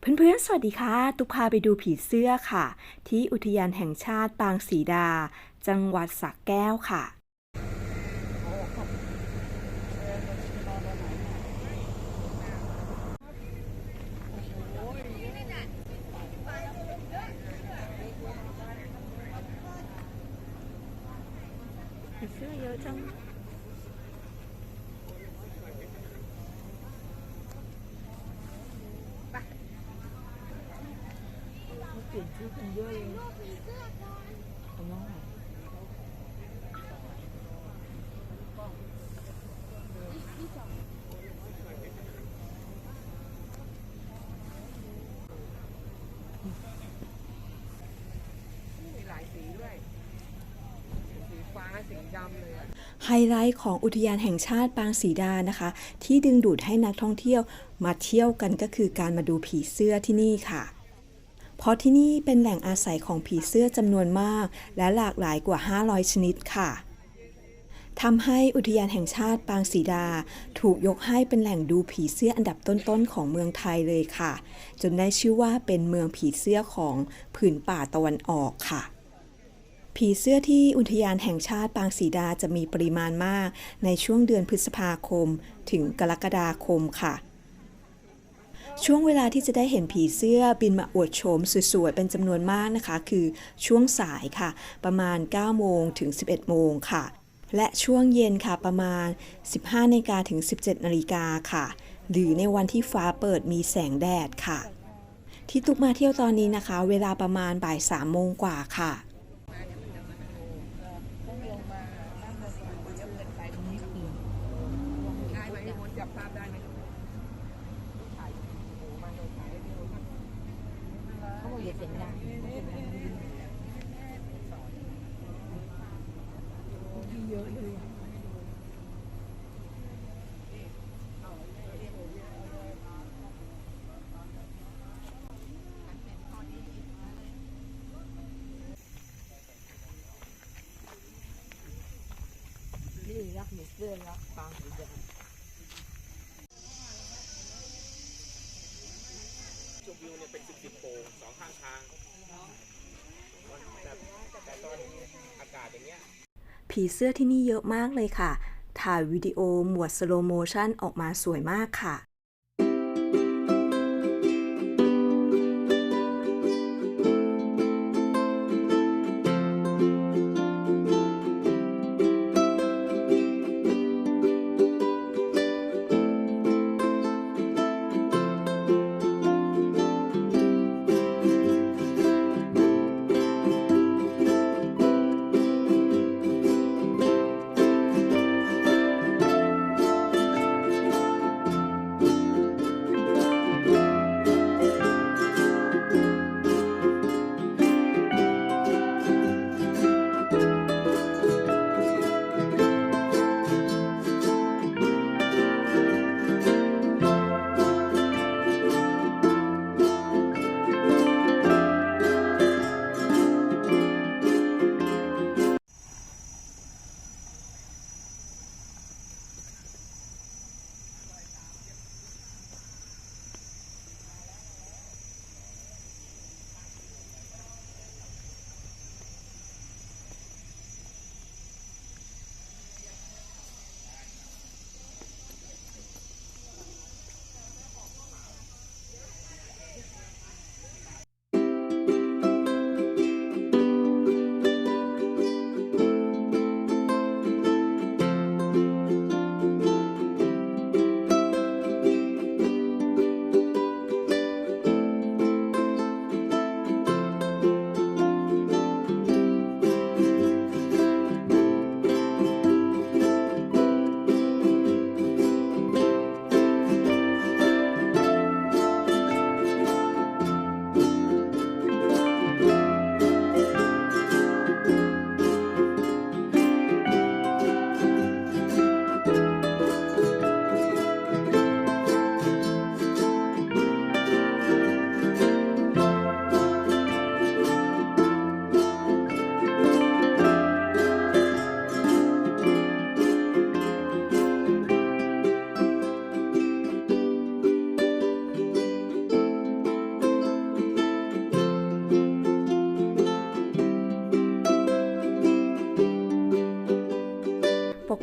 เพื่อนๆ สวัสดีค่ะ ตุกพาไปดูผีเสื้อค่ะ ที่อุทยานแห่งชาติปางศรีดา จังหวัดสระแก้วค่ะ ผีเสื้อเยอะจัง เปลี่ยนชื่อกันเยอะเลยเอาน้องหน่อยมีหลายสีด้วย สีฟ้า สีดำเลยอะ ไฮไลท์ของอุทยานแห่งชาติปางศรีดานะคะ ที่ดึงดูดให้นักท่องเที่ยวมาเที่ยวกันก็คือการมาดูผีเสื้อที่นี่ค่ะ เพราะที่นี่เป็นแหล่งอาศัยของผีเสื้อจำนวนมาก และหลากหลายกว่า 500 ชนิดค่ะทำให้อุทยานแห่งชาติปางศรีดา ถูกยกให้เป็นแหล่งดูผีเสื้ออันดับต้นๆของเมืองไทยเลยค่ะ จนได้ชื่อว่าเป็นเมืองผีเสื้อของผืนป่าตะวันออกค่ะ ผีเสื้อที่อุทยานแห่งชาติปางศรีดาจะมีปริมาณมากในช่วงเดือนพฤษภาคม ถึงกรกฎาคมค่ะ ช่วงเวลาที่จะได้เห็นผีเสื้อบินมาอวดโฉมสวยๆ เป็นจำนวนมากนะคะ คือช่วงสายค่ะ ประมาณ 9 โมงถึง 11 โมงค่ะ และช่วงเย็นค่ะประมาณ 15นาฬิกาถึง 17นาฬิกาค่ะ หรือในวันที่ฟ้าเปิดมีแสงแดดค่ะ ที่ตุกมาเที่ยวตอนนี้นะคะ เวลาประมาณบ่าย3โมงกว่าค่ะ ได้ไหมมนจับภาพได้ไหมถ่ายโอ้มาเราถ่ายให้ดูครับ เสียงดังเยอะเลยนี่รักหนูเสื้อรักฟังสีแดง จุดวิว เป็นสิบสิบโปงสองข้างทางแต่แต่ตอนอากาศอย่างเงี้ยผีเสื้อที่นี่เยอะมากเลยค่ะ ถ่ายวิดีโอหมวดสโลโมชันออกมาสวยมากค่ะ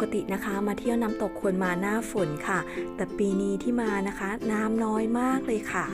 กตินะคะมาเที่ยวน้ำตกควรมาหน้าฝนค่ะ แต่ปีนี้ที่มานะคะ น้ำน้อยมากเลยค่ะ